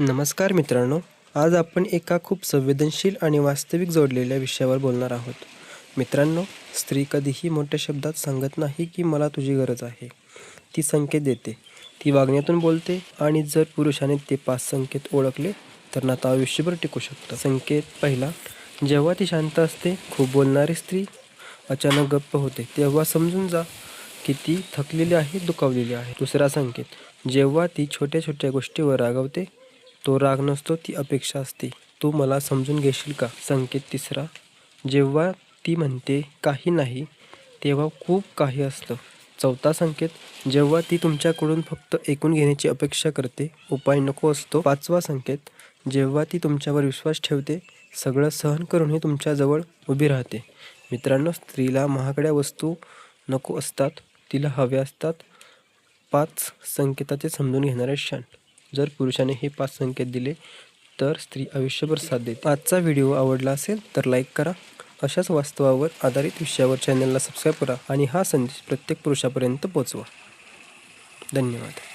नमस्कार मित्रांनो आज आपण एका खूप संवेदनशील आणि वास्तविक जोडलेल्या विषयावर बोलणार आहोत. मित्रांनो स्त्री कधीही मोठ्या शब्दात सांगत नाही की मला तुझी गरज आहे. ती संकेत देते. ती वागण्यातून बोलते आणि जर पुरुषाने ते पाच संकेत ओळखले तर नातं आयुष्यभर टिकू शकतं. संकेत पहिला जेव्हा ती शांत असते खूप बोलणारी स्त्री अचानक गप्प होते. तेव्हा समजून जा की ती थकलेली आहे दुखावलेली आहे. दुसरा संकेत जेव्हा ती छोट्या छोट्या गोष्टीवर रागवते तो राग नसतो ती अपेक्षा असते. तू मला समजून घेशील का? संकेत तिसरा. जेव्हा ती म्हणते काही नाही तेव्हा खूप काही असतं. चौथा संकेत जेव्हा ती तुमच्याकडून फक्त ऐकून घेण्याची अपेक्षा करते उपाय नको असतो. पाचवा संकेत जेव्हा ती तुमच्यावर विश्वास ठेवते सगळं सहन करूनही तुमच्याजवळ उभी राहते. मित्रांनो स्त्रीला महागड्या वस्तू नको असतात तिला हव्या असतात. पाच संकेताचे समजून घेणारे क्षण. जर पुरुषाने हे पाच संकेत दिले तर स्त्री आयुष्यभर साथ देते. आजचा व्हिडिओ आवडला असेल तर लाईक करा. अशाच वास्तवावर आधारित विषयावर चॅनलला सबस्क्राईब करा आणि हा संदेश प्रत्येक पुरुषापर्यंत पोचवा धन्यवाद.